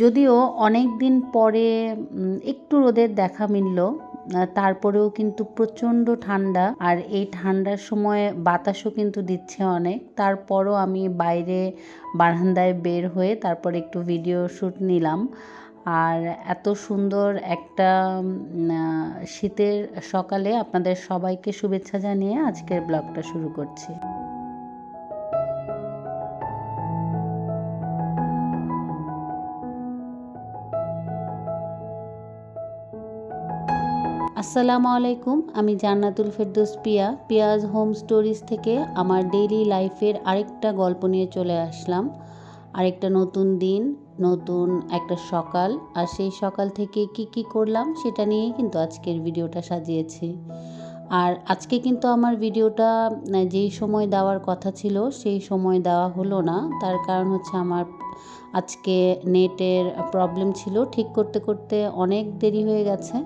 যদিও অনেক দিন পরে একটু রোদের দেখা মিলল তারপরেও কিন্তু প্রচণ্ড ঠান্ডা, আর এই ঠান্ডার সময় বাতাসও কিন্তু দিচ্ছে অনেক। তারপরও আমি বাইরে বারান্দায় বের হয়ে তারপর একটু ভিডিও শ্যুট নিলাম। আর এত সুন্দর একটা শীতের সকালে আপনাদের সবাইকে শুভেচ্ছা জানিয়ে আজকের ব্লগটা শুরু করছি। আসসালামু আলাইকুম, আমি জান্নাতুল ফেরদৌস পিয়া, পিয়াজ হোম স্টোরিজ থেকে আমার ডেইলি লাইফের আরেকটা গল্প নিয়ে চলে আসলাম। আরেকটা নতুন দিন, নতুন একটা সকাল, আর সেই সকাল থেকে কি কি করলাম সেটা নিয়েই কিন্তু আজকের ভিডিওটা সাজিয়েছি। আর আজকে কিন্তু আমার ভিডিওটা যেই সময় দেওয়ার কথা ছিল সেই সময় দেওয়া হলো না। তার কারণ হচ্ছে আমার আজকে নেটের প্রবলেম ছিল। ঠিক করতে করতে অনেক দেরি হয়ে গেছে।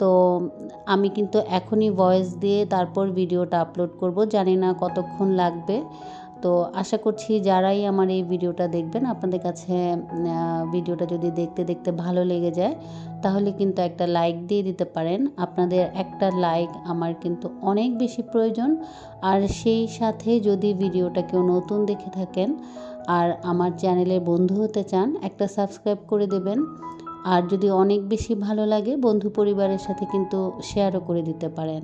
তো আমি কিন্তু এখনই ভয়েস দিয়ে তারপর ভিডিওটা আপলোড করব। জানি না কতক্ষণ লাগবে। তো আশা করছি যারাই আমার এই ভিডিওটা দেখবেন, আপনাদের কাছে ভিডিওটা যদি দেখতে দেখতে ভালো লেগে যায়, তাহলে কিন্তু একটা লাইক দিয়ে দিতে পারেন। আপনাদের একটা লাইক আমার কিন্তু অনেক বেশি প্রয়োজন। আর সেই সাথে যদি ভিডিওটা কেউ নতুন দেখে থাকেন, আর আমার চ্যানেলের বন্ধু হতে চান, একটা সাবস্ক্রাইব করে দেবেন। আর যদি অনেক বেশি ভালো লাগে, বন্ধু পরিবারের সাথে কিন্তু শেয়ারও করে দিতে পারেন।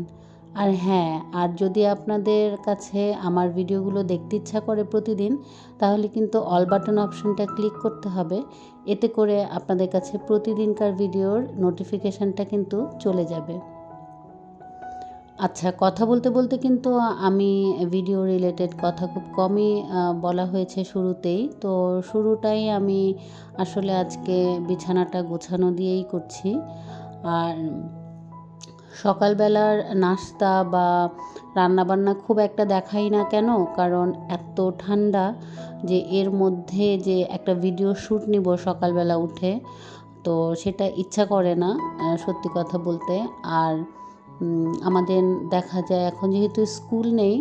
আর হ্যাঁ আর যদি আপনাদের কাছে আমার ভিডিওগুলো দেখতে ইচ্ছা করে প্রতিদিন, তাহলে কিন্তু অল বাটন অপশনটা ক্লিক করতে হবে। এতে করে আপনাদের কাছে প্রতিদিনকার ভিডিওর নোটিফিকেশানটা কিন্তু চলে যাবে। আচ্ছা কথা বলতে বলতে কিন্তু আমি ভিডিও রিলেটেড কথা খুব কমই বলা হয়েছে শুরুতেই। তো শুরুটাই আমি আসলে আজকে বিছানাটা গোছানো দিয়েই করছি। আর সকালবেলার নাস্তা বা রান্নাবান্না খুব একটা দেখাই না কেন? কারণ এত ঠান্ডা যে এর মধ্যে যে একটা ভিডিও শ্যুট নিব সকালবেলা উঠে, তো সেটা ইচ্ছা করে না সত্যি কথা বলতে। আর আমাদের দেখা যায় এখন যেহেতু স্কুল নেই,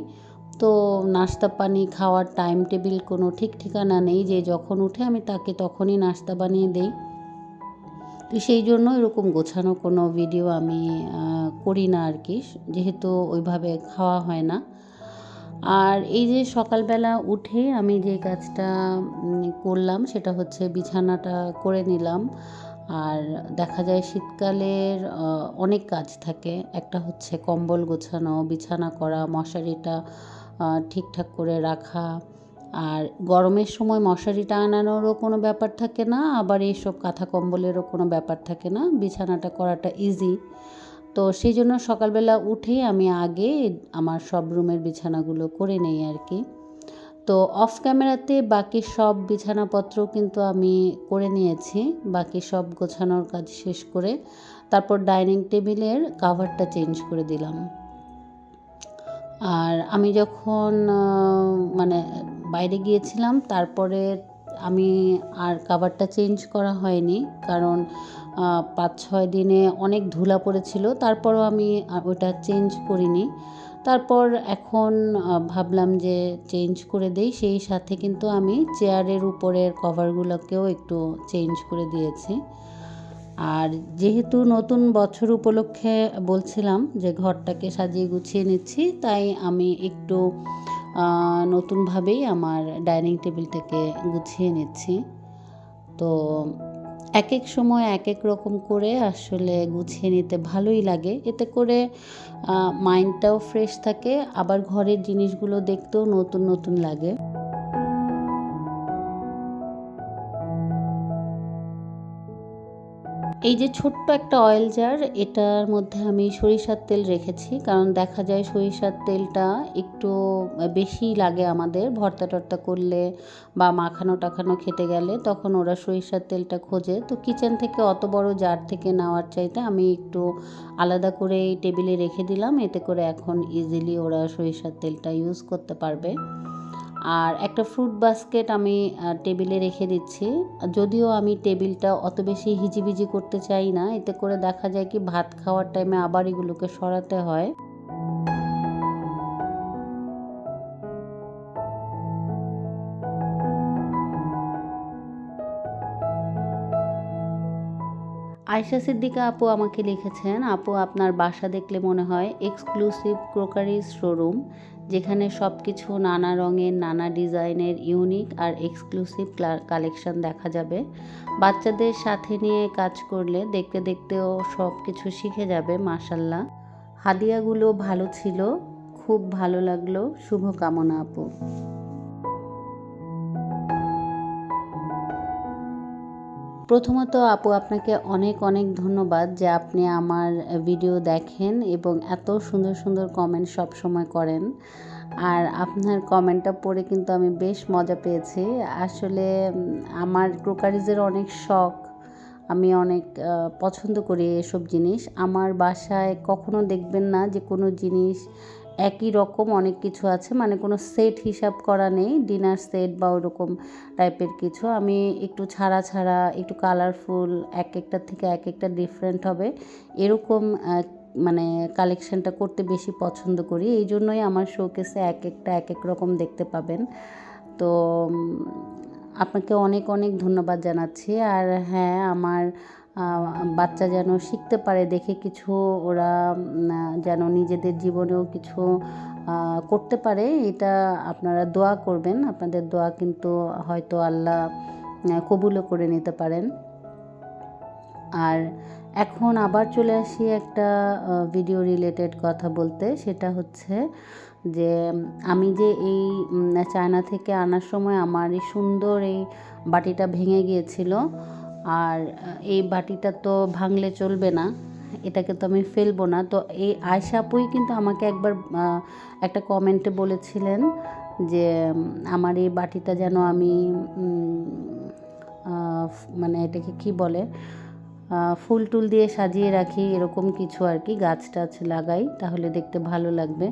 তো নাস্তা পানি খাওয়ার টাইম টেবিল কোনো ঠিক ঠিকানা নেই যে যখন উঠে আমি তাকে তখনই নাস্তা বানিয়ে দেই। তো সেই জন্য এরকম গোছানো কোনো ভিডিও আমি করি না আর কি, যেহেতু ওইভাবে খাওয়া হয় না। আর এই যে সকালবেলা উঠে আমি যে কাজটা করলাম সেটা হচ্ছে বিছানাটা করে নিলাম। আর দেখা যায় শীতকালের অনেক কাজ থাকে। একটা হচ্ছে কম্বল গোছানো, বিছানা করা, মশারিটা ঠিকঠাক করে রাখা। আর গরমের সময় মশারি টাঙানোরও কোনো ব্যাপার থাকে না, আবার এইসব কাঁথা কম্বলেরও কোনো ব্যাপার থাকে না। বিছানাটা করাটা ইজি তো সেই জন্য সকালবেলা উঠেই আমি আগে আমার সব রুমের বিছানাগুলো করে নেই আর কি। তো অফ ক্যামেরাতে বাকি সব বিছানাপত্র কিন্তু আমি করে নিয়েছি। বাকি সব গোছানোর কাজ শেষ করে তারপর ডাইনিং টেবিলের কাভারটা চেঞ্জ করে দিলাম। আর আমি যখন মানে বাইরে গিয়েছিলাম, তারপরে আমি আর কাভারটা চেঞ্জ করা হয়নি। কারণ পাঁচ ছয় দিনে অনেক ধুলা পড়েছিল, তারপরও আমি ওটা চেঞ্জ করিনি। তারপর এখন ভাবলাম যে চেঞ্জ করে দেই, সেই সাথে কিন্তু আমি চেয়ারের উপরের কভারগুলোকেও একটু চেঞ্জ করে দিয়েছি। আর যেহেতু নতুন বছর উপলক্ষে বলছিলাম যে ঘরটাকে সাজিয়ে গুছিয়ে নিচ্ছি, তাই আমি একটু নতুনভাবেই আমার ডাইনিং টেবিলটাকে গুছিয়ে নিচ্ছি। তো এক এক সময় এক এক রকম করে আসলে গুছিয়ে নিতে ভালোই লাগে। এতে করে মাইন্ডটাও ফ্রেশ থাকে, আবার ঘরের জিনিসগুলো দেখতেও নতুন নতুন লাগে। এই যে ছোট্ট একটা অয়েল জার এটার মধ্যে আমি সরিষার তেল রেখেছি, কারণ দেখা যায় সরিষার তেলটা একটু বেশি লাগে আমাদের, ভর্তা টর্তা করলে বা মাখানো টাখানো খেতে গেলে, তখন ওরা সরিষার তেলটা খোঁজে। তো কিচেন থেকে অত বড় জার থেকে নেওয়ার চাইতে আমি একটু আলাদা করে এই টেবিলে রেখে দিলাম, এতে করে এখন ইজিলি ওরা সরিষার তেলটা ইউজ করতে পারবে। আর একটা ফ্রুট বাস্কেট আমি টেবিলে রেখে দিচ্ছি। যদিও আমি টেবিলটা অত বেশি হিজিবিজি করতে চাই না, এতে করে দেখা যায় কি ভাত খাওয়ার টাইমে আবার এগুলোকে সরাতে হয়। আয়শা সিদ্দিকা আপু আমাকে লিখেছেন, আপু, আপনার বাসা দেখলে মনে হয় এক্সক্লুসিভ ক্রোকারিজ শোরুম যেখানে সব কিছু নানা রঙের, নানা ডিজাইনের ইউনিক আর এক্সক্লুসিভ কালেকশন দেখা যাবে। বাচ্চাদের সাথে নিয়ে কাজ করলে দেখতে দেখতেও সব কিছু শিখে যাবে মাসাল্লাহ হাদিয়াগুলো ভালো ছিল। খুব ভালো লাগল। শুভকামনা আপু। প্রথমত আপু, আপনাকে অনেক অনেক ধন্যবাদ যে আপনি আমার ভিডিও দেখেন এবং এত সুন্দর সুন্দর কমেন্ট সব সময় করেন। আর আপনার কমেন্টটা পড়ে কিন্তু আমি বেশ মজা পেয়েছি। আসলে আমার ক্রোকারিজের অনেক শখ। আমি অনেক পছন্দ করি এসব জিনিস। আমার বাসায় কখনো দেখবেন না যে কোনো জিনিস একই রকম অনেক কিছু আছে মানে কোনো সেট হিসাব করা নেই ডিনার সেট বা ওরকম টাইপের কিছু। আমি একটু ছাড়া ছাড়া, একটু কালারফুল এক একটা থেকে এক একটা ডিফারেন্ট হবে। এরকম মানে কালেকশানটা করতে বেশি পছন্দ করি। এই জন্যই আমার শোকেসে এক একটা, এক এক রকম দেখতে পাবেন। তো আপনাকে অনেক অনেক ধন্যবাদ জানাচ্ছি। আর হ্যাঁ আমার বাচ্চা যেন শিখতে পারে, দেখে কিছু ওরা যেন নিজেদের জীবনেও কিছু করতে পারে, এটা আপনারা দোয়া করবেন। আপনাদের দোয়া কিন্তু হয়তো আল্লাহ কবুলও করে নিতে পারেন। আর এখন আবার চলে আসি একটা ভিডিও রিলেটেড কথা বলতে, সেটা হচ্ছে যে, আমি যে এই চায়না থেকে আনার সময় আমার এই সুন্দর এই বাটিটা ভেঙে গিয়েছিল। আর এই বাটিটা তো ভাঙলে চলবে না, এটাকে তো আমি ফেলব না। তো এই আয়সাপুই কিন্তু আমাকে একবার একটা কমেন্টে বলেছিলেন যে আমার এই বাটিটা যেন আমি মানে এটাকে কি বলে ফুল টুল দিয়ে সাজিয়ে রাখি, এরকম কিছু আর কি, গাছ টাছ লাগাই, তাহলে দেখতে ভালো লাগবে।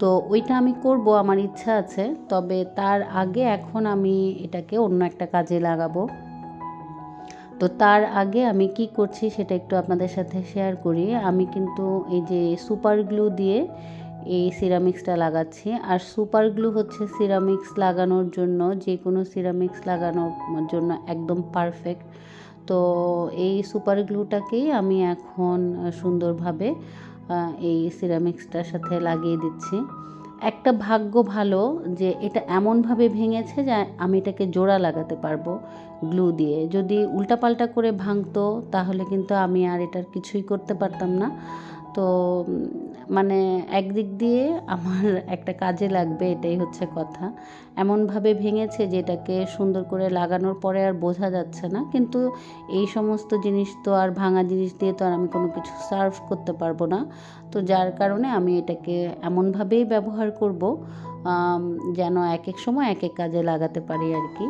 তো ওইটা আমি করব, আমার ইচ্ছা আছে, তবে তার আগে এখন আমি এটাকে অন্য একটা কাজে লাগাবো। তো তার আগে আমি কি করছি সেটা একটু আপনাদের সাথে শেয়ার করি। আমি কিন্তু এই যে সুপার গ্লু দিয়ে এই সিরামিক্সটা লাগাচ্ছি। আর সুপার গ্লু হচ্ছে সিরামিক্স লাগানোর জন্য যে কোনো সিরামিক্স লাগানোর জন্য একদম পারফেক্ট তো এই সুপার গ্লুটাকেই আমি এখন সুন্দরভাবে এই সিরামিক্সটার সাথে লাগিয়ে দিচ্ছি। একটা ভাগ্য ভালো যে এটা এমনভাবে ভেঙেছে যে আমি এটাকে জোড়া লাগাতে পারব গ্লু দিয়ে। যদি উল্টাপাল্টা করে ভাঙতো, তাহলে কিন্তু আমি আর এটার কিছুই করতে পারতাম না। তো মানে একদিক দিয়ে আমার একটা কাজে লাগবে, এটাই হচ্ছে কথা। এমনভাবে ভেঙেছে যেটাকে সুন্দর করে লাগানোর পরে আর বোঝা যাচ্ছে না। কিন্তু এই সমস্ত জিনিস তো আর ভাঙা জিনিস দিয়ে তো আর আমি কোনো কিছু সার্ভ করতে পারব না। তো যার কারণে আমি এটাকে এমনভাবেই ব্যবহার করব যেন এক এক সময় এক এক কাজে লাগাতে পারি আর কি।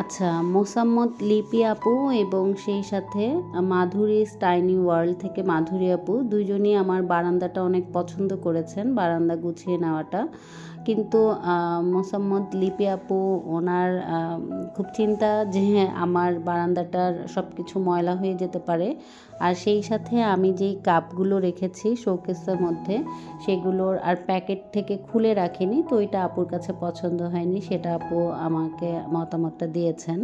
আচ্ছা মোসাম্মদ লিপি আপু এবং সেই সাথে মাধুরী স্টাইনি ওয়ার্ল্ড থেকে মাধুরী আপু দুজনই আমার বারান্দাটা অনেক পছন্দ করেছেন, বারান্দা গুছিয়ে নেওয়াটা। কিন্তু মোসাম্মদ লিপি আপু ওনার খুব চিন্তা যে হ্যাঁ আমার বারান্দাটার সব কিছু ময়লা হয়ে যেতে পারে। আর সেই সাথে আমি যেই কাপগুলো রেখেছি শোকেসের মধ্যে, সেগুলোর আর প্যাকেট থেকে খুলে রাখিনি, তো ওইটা আপুর কাছে পছন্দ হয়নি, সেটা আপু আমাকে মতামতটা দিয়েছেন।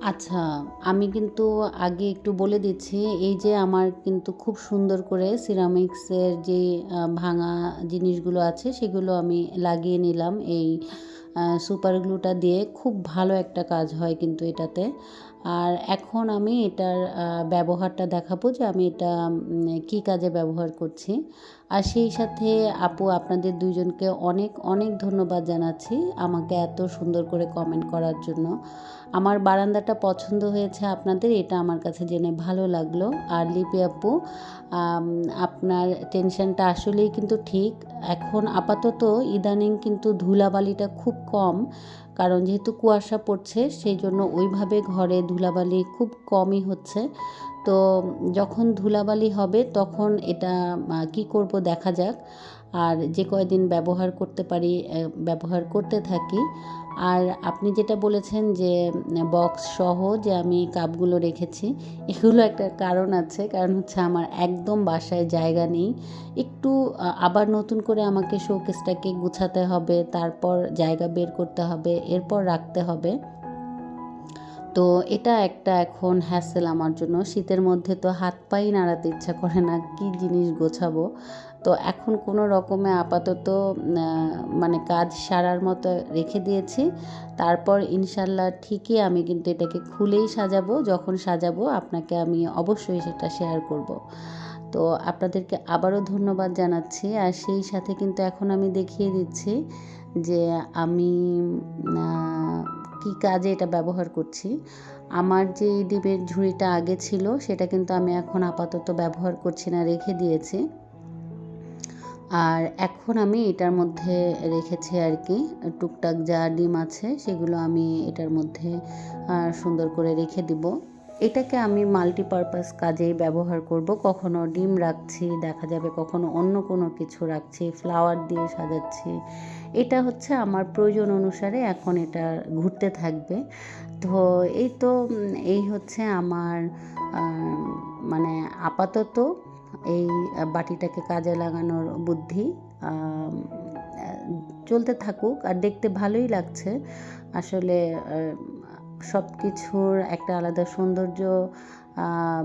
আচ্ছা আমি কিন্তু আগে একটু বলে দিচ্ছি, এই যে আমার কিন্তু খুব সুন্দর করে সিরামিক্সের যে ভাঙা জিনিসগুলো আছে, সেগুলো আমি লাগিয়ে নিলাম। এই সুপার গ্লুটা দিয়ে খুব ভালো একটা কাজ হয় কিন্তু এটাতে। আর এখন আমি এটার ব্যবহারটা দেখাবো যে আমি এটা কি কাজে ব্যবহার করছি। আর সেই সাথে আপু, আপনাদের দুজনকে অনেক অনেক ধন্যবাদ জানাচ্ছি আমাকে এত সুন্দর করে কমেন্ট করার জন্য। আমার বারান্দাটা পছন্দ হয়েছে আপনাদের, এটা আমার কাছে জেনে ভালো লাগল। আর লিপি আপু আপনার টেনশনটা আসলেই কিন্তু ঠিক। এখন আপাতত ইদানিং কিন্তু ধুলাবালিটা খুব কম, কারণ যেহেতু কুয়াশা পড়ছে, সেই জন্য ওইভাবে ঘরে ধুলাবালি খুব কমই হচ্ছে। তো যখন ধুলাবালি হবে তখন এটা কি করব দেখা যাক। আর যে কয়দিন ব্যবহার করতে পারি ব্যবহার করতে থাকি। আর আপনি যেটা বলেছেন যে, বক্স সহ যে আমি কাপগুলো রেখেছি, এগুলো একটা কারণ আছে। কারণ হচ্ছে আমার একদম বাসায় জায়গা নেই। একটু আবার নতুন করে আমাকে শোকেসটাকে গুছাতে হবে, তারপর জায়গা বের করতে হবে, এরপর রাখতে হবে। তো এটা একটা এখন হ্যাসেল আমার জন্য। শীতের মধ্যে তো হাত পাই নাড়াতে ইচ্ছা করে না, কি জিনিস গোছাবো? তো এখন কোনো রকমে আপাতত মানে কাজ সারার মতো রেখে দিয়েছি। তারপর ইনশাল্লাহ ঠিকই আমি কিন্তু এটাকে খুলেই সাজাবো। যখন সাজাবো আপনাকে আমি অবশ্যই সেটা শেয়ার করব। তো আপনাদেরকে আবারও ধন্যবাদ জানাচ্ছি। আর সেই সাথে কিন্তু এখন আমি দেখিয়ে দিচ্ছি যে আমি কি কাজে এটা ব্যবহার করছি। আমার যে ডিমের ঝুড়িটা আগে ছিল, সেটা কিন্তু আমি এখন আপাতত ব্যবহার করছি না, রেখে দিয়েছি। আর এখন আমি এটার মধ্যে রেখেছি আর কি, টুকটাক যা ডিম আছে, সেগুলো আমি এটার মধ্যে সুন্দর করে রেখে দিব। এটাকে আমি মাল্টিপারপাস কাজেই ব্যবহার করব। কখনো ডিম রাখছি, দেখা যাবে কখনো অন্য কোনো কিছু রাখছি ফ্লাওয়ার দিয়ে সাজাচ্ছি। এটা হচ্ছে আমার প্রয়োজন অনুসারে এখন এটা ঘুরতে থাকবে। তো এই তো, এই হচ্ছে আমার মানে আপাতত এই বাটিটাকে কাজে লাগানোর বুদ্ধি। চলতে থাকুক আর দেখতে ভালোই লাগছে। আসলে সব কিছুর একটা আলাদা সৌন্দর্য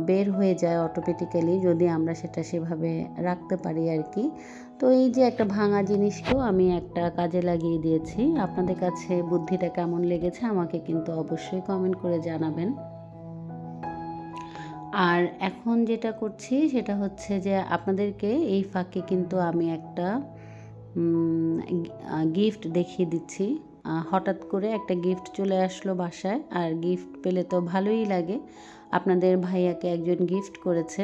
বের হয়ে যায় অটোমেটিক্যালি যদি আমরা সেটা সেভাবে রাখতে পারি আর কি তো এই যে একটা ভাঙা জিনিসকেও আমি একটা কাজে লাগিয়ে দিয়েছি। আপনাদের কাছে বুদ্ধিটা কেমন লেগেছে আমাকে কিন্তু অবশ্যই কমেন্ট করে জানাবেন। আর এখন যেটা করছি সেটা হচ্ছে যে আপনাদেরকে এই ফাঁকে কিন্তু আমি একটা গিফট দেখিয়ে দিচ্ছি। হঠাৎ করে একটা গিফট চলে আসলো বাসায়, আর গিফট পেলে তো ভালোই লাগে। আপনাদের ভাইয়াকে একজন গিফট করেছে,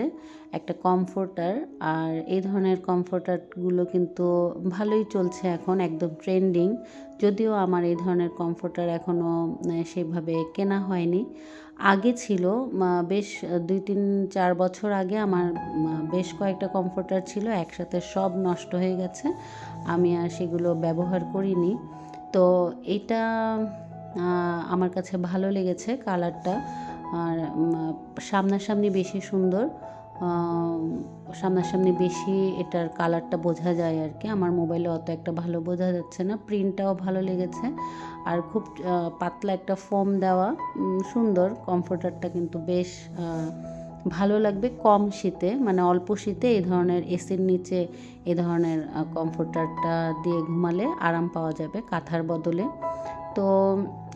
একটা কমফোর্টার আর এই ধরনের কমফোর্টারগুলো কিন্তু ভালোই চলছে এখন, একদম ট্রেন্ডিং যদিও আমার এই ধরনের কমফোর্টার এখনও সেভাবে কেনা হয়নি। আগে ছিল বেশ দুই তিন চার বছর আগে আমার বেশ কয়েকটা কমফোর্টার ছিল, একসাথে সব নষ্ট হয়ে গেছে। আমি আর সেগুলো ব্যবহার করিনি। তো এটা আমার কাছে ভালো লেগেছে কালারটা। আর সামনাসামনি বেশি সুন্দর সামনাসামনি বেশি এটার কালারটা বোঝা যায় আর কি। আমার মোবাইলে অত একটা ভালো বোঝা যাচ্ছে না, প্রিন্টটাও ভালো লেগেছে। আর খুব পাতলা একটা ফোম দেওয়া সুন্দর, কমফোর্টারটা কিন্তু বেশ ভালো লাগবে কম শীতে মানে অল্প শীতে এই ধরনের এসির নিচে এই ধরনের কমফোর্টারটা দিয়ে ঘুমালে আরাম পাওয়া যাবে কাঁথার বদলে। তো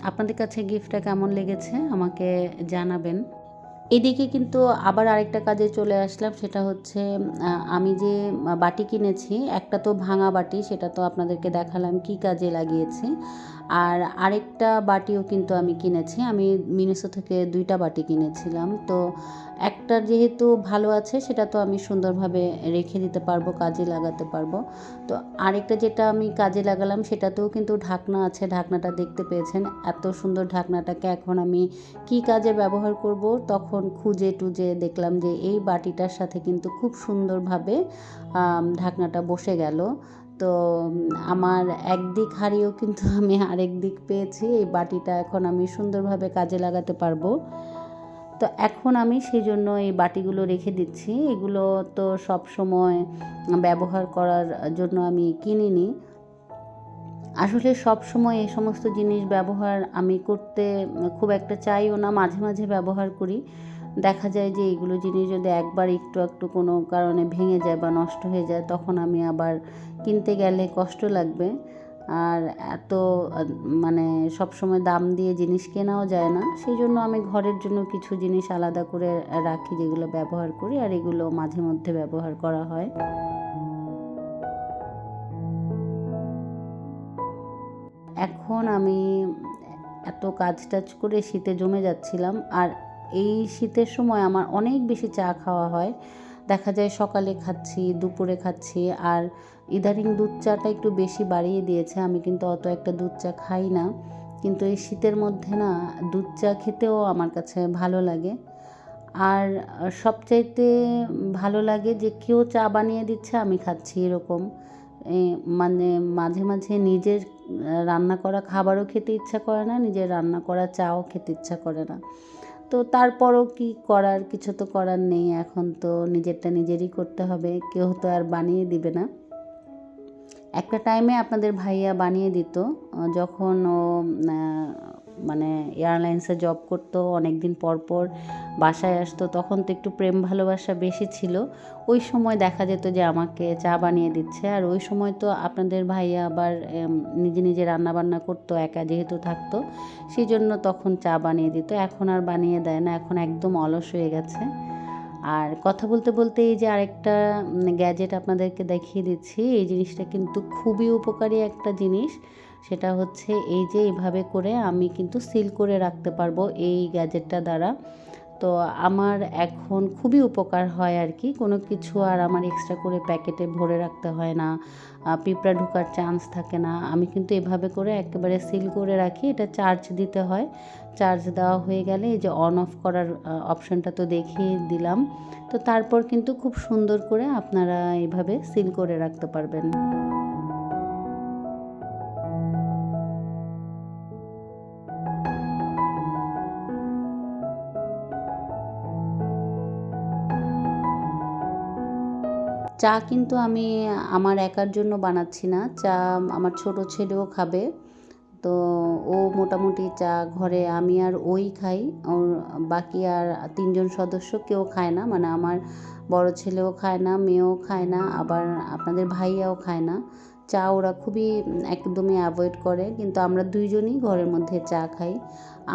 আপনাদের কাছে গিফটটা কেমন লেগেছে আমাকে জানাবেন। এদিকে কিন্তু আবার আরেকটা কাজে চলে আসলাম, সেটা হচ্ছে আমি যে বাটি কিনেছি, একটা তো ভাঙা বাটি, সেটা তো আপনাদেরকে দেখালাম কি কাজে লাগিয়েছি। আর আরেকটা বাটিও কিন্তু আমি কিনেছি। আমি মিনেসো থেকে দুইটা বাটি কিনেছিলাম। তো একটা যেহেতু ভালো আছে, সেটা তো আমি সুন্দরভাবে রেখে দিতে পারব, কাজে লাগাতে পারব। তো আরেকটা যেটা আমি কাজে লাগালাম, সেটাতেও কিন্তু ঢাকনা আছে। ঢাকনাটা দেখতে পেয়েছেন, এত সুন্দর ঢাকনাটাকে এখন আমি কি কাজে ব্যবহার করব? তখন খুঁজে টুজে দেখলাম যে এই বাটিটার সাথে কিন্তু খুব সুন্দরভাবে ঢাকনাটা বসে গেল। তো আমার একদিক হারিয়েও কিন্তু আমি আরেক দিক পেয়েছি। এই বাটিটা এখন আমি সুন্দরভাবে কাজে লাগাতে পারব। তো এখন আমি সেই জন্য এই বাটিগুলো রেখে দিচ্ছি। এগুলো তো সব সময় ব্যবহার করার জন্য আমি কিনিনি। আসলে সব সময় এই সমস্ত জিনিস ব্যবহার আমি করতে খুব একটা চাইও না, মাঝে মাঝে ব্যবহার করি। দেখা যায় যে এইগুলো জিনিস যদি একবার একটু একটু কোনো কারণে ভেঙে যায় বা নষ্ট হয়ে যায়, তখন আমি আবার কিনতে গেলে কষ্ট লাগবে। আর এত মানে সব সময় দাম দিয়ে জিনিস কেনাও যায় না। সেই জন্য আমি ঘরের জন্য কিছু জিনিস আলাদা করে রাখি যেগুলো ব্যবহার করি আর এগুলো মাঝে মধ্যে ব্যবহার করা হয়। এখন আমি এত কাজ টাজ করে শীতে জমে যাচ্ছিলাম আর এই শীতের সময় আমার অনেক বেশি চা খাওয়া হয়। দেখা যায় সকালে খাচ্ছি, দুপুরে খাচ্ছি, আর ইদারিং দুধ চাটা একটু বেশি বাড়িয়ে দিয়েছে। আমি কিন্তু অত একটা দুধ চা খাই না। কিন্তু এই শীতের মধ্যে না, দুধ চা খেতেও আমার কাছে ভালো লাগে। আর সবচাইতে ভালো লাগে যে কেউ চা বানিয়ে দিচ্ছে, আমি খাচ্ছি এরকম। মানে মাঝে মাঝে নিজের রান্না করা খাবারও খেতে ইচ্ছা করে না, নিজের রান্না করা চাও খেতে ইচ্ছা করে না। তো তারপরও কি করার? কিছু তো করার নেই। এখন তো নিজেরটা নিজেরই করতে হবে। কেউ তো আর বানিয়ে দিবে না। একটা টাইমে আপনাদের ভাইয়া বানিয়ে দিত। যখন ও মানে এয়ারলাইন্সে জব করতো অনেক দিন পর পর বাসায় আসতো, তখন তো একটু প্রেম ভালোবাসা বেশি ছিল। ওই সময় দেখা যেত যে আমাকে চা বানিয়ে দিচ্ছে। আর ওই সময় তো আপনাদের ভাইয়া আবার নিজে নিজে রান্না বান্না করতো, একা যেহেতু থাকতো সেই জন্য তখন চা বানিয়ে দিত। এখন আর বানিয়ে দেয় না, এখন একদম অলস হয়ে গেছে। আর কথা বলতে বলতে এই যে আরেকটা গ্যাজেট আপনাদেরকে দেখিয়ে দিচ্ছি, এই জিনিসটা কিন্তু খুবই উপকারী একটা জিনিস। সেটা হচ্ছে এই যে এইভাবে করে আমি কিন্তু সিল করে রাখতে পারব এই গ্যাজেটটা দ্বারা। তো আমার এখন খুবই উপকার হয় আর কি। কোনো কিছু আর আমার এক্সট্রা করে প্যাকেটে ভরে রাখতে হয় না পিঁপড়া ঢুকার চান্স থাকে না। আমি কিন্তু এভাবে করে একেবারে সিল করে রাখি, এটা চার্জ দিতে হয়। চার্জ দেওয়া হয়ে গেলে এই যে অন অফ করার অপশানটা তো দেখিয়ে দিলাম। তো তারপর কিন্তু খুব সুন্দর করে আপনারা এভাবে সিল করে রাখতে পারবেন। চা কিন্তু আমি আমার একার জন্য বানাচ্ছি না। চা আমার ছোট ছেলেও খাবে। তো ও মোটামুটি চা ঘরে আমি আর ওই খাই। ওর বাকি আর তিনজন সদস্য কেউ খায় না। মানে আমার বড় ছেলেও খায় না, মেয়েও খায় না, আবার আপনাদের ভাইয়াও খায় না। চা ওরা খুবই একদমই অ্যাভয়েড করে। কিন্তু আমরা দুইজনই ঘরের মধ্যে চা খাই।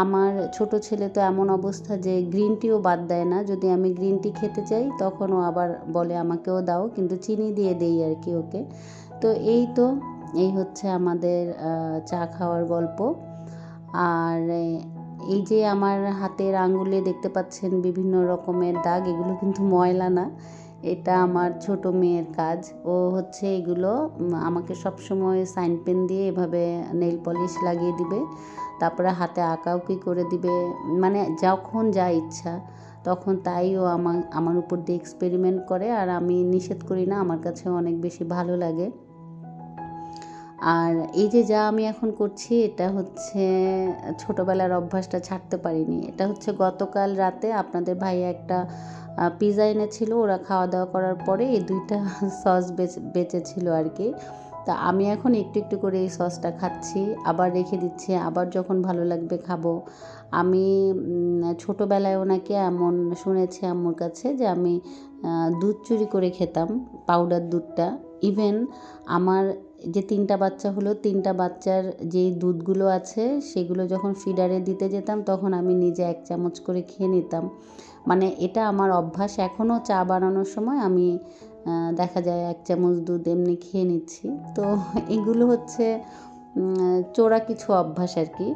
আমার ছোট ছেলে তো এমন অবস্থা যে গ্রিন টিও বাদ দেয় না। যদি আমি গ্রিন টি খেতে চাই, তখন ও আবার বলে আমাকেও দাও, কিন্তু চিনি দিয়ে দেই আর কি ওকে। তো এই তো, এই হচ্ছে আমাদের চা খাওয়ার গল্প। আর এই যে আমার হাতের আঙ্গুলে দেখতে পাচ্ছেন বিভিন্ন রকমের দাগ, এগুলো কিন্তু ময়লা না। এটা আমার ছোট মেয়ের কাজ। ও হচ্ছে এগুলো আমাকে সবসময় সাইন পেন দিয়ে এভাবে নেল পলিশ লাগিয়ে দিবে। তারপরে হাতে আঁকাউকি করে দিবে মানে যখন যা ইচ্ছা, তখন তাই ও আমার আমার উপর দিয়ে এক্সপেরিমেন্ট করে। আর আমি নিষেধ করি না, আমার কাছে অনেক বেশি ভালো লাগে। আর এই যে যা আমি এখন করছি, এটা হচ্ছে, ছোটোবেলার অভ্যাসটা ছাড়তে পারিনি। এটা হচ্ছে গতকাল রাতে আপনাদের ভাইয়া একটা পিৎজা এনেছিল, ওরা খাওয়া দাওয়া করার পরে এই দুইটা সস বেঁচেছিল আর কি তা আমি এখন একটু একটু করে এই সসটা খাচ্ছি, আবার রেখে দিচ্ছি, আবার যখন ভালো লাগবে খাব। আমি ছোটোবেলায় ওনাকে এমন শুনেছি আম্মুর কাছে যে আমি দুধ চুরি করে খেতাম পাউডার দুধটা। ইভেন আমার যে তিনটা বাচ্চা হলো, তিনটা বাচ্চার যেই দুধগুলো আছে, সেগুলো যখন ফিডারে দিতে যেতাম, তখন আমি নিজে এক চামচ করে খেয়ে নিতাম। মানে এটা আমার অভ্যাস। এখনও চা বানানোর সময় আমি দেখা যায় এক চামচ দুধ এমনি খেয়ে নিচ্ছি। তো এগুলো হচ্ছে চোরা কিছু অভ্যাস আর কি।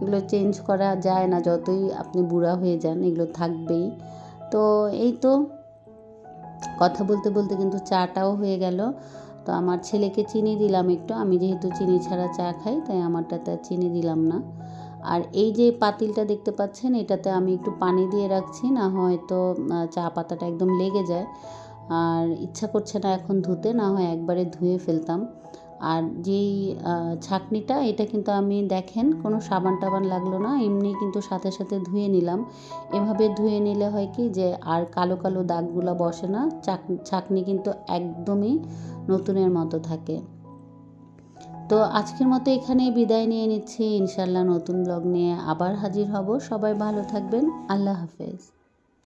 এগুলো চেঞ্জ করা যায় না। যতই আপনি বুড়া হয়ে যান, এগুলো থাকবেই। তো এই তো কথা বলতে বলতে কিন্তু চাটাও হয়ে গেল। তো আমার ছেলেকে চিনি দিলাম একটু। আমি যেহেতু চিনি ছাড়া চা খাই, তাই আমারটাতে চিনি দিলাম না। আর এই যে পাতিলটা দেখতে পাচ্ছেন, এটাতে আমি একটু পানি দিয়ে রাখছি, না হয়তো চা পাতাটা একদম লেগে যায়। আর ইচ্ছা করছে না এখন ধুতে, না হয় একবারে ধুয়ে ফেলতাম। আর যেই ছাঁকনিটা, এটা কিন্তু আমি দেখেন, কোনো সাবান টাবান লাগল না, এমনি কিন্তু সাথে সাথে ধুয়ে নিলাম। এভাবে ধুয়ে নিলে হয় কি যে, আর কালো কালো দাগগুলো বসে না ছাঁকনি কিন্তু একদমই নতুনের মতো থাকে। তো আজকের মতো এখানেই বিদায় নিয়ে নিচ্ছি। ইনশাল্লাহ নতুন ব্লগ নিয়ে আবার হাজির হব। সবাই ভালো থাকবেন। আল্লাহ হাফেজ।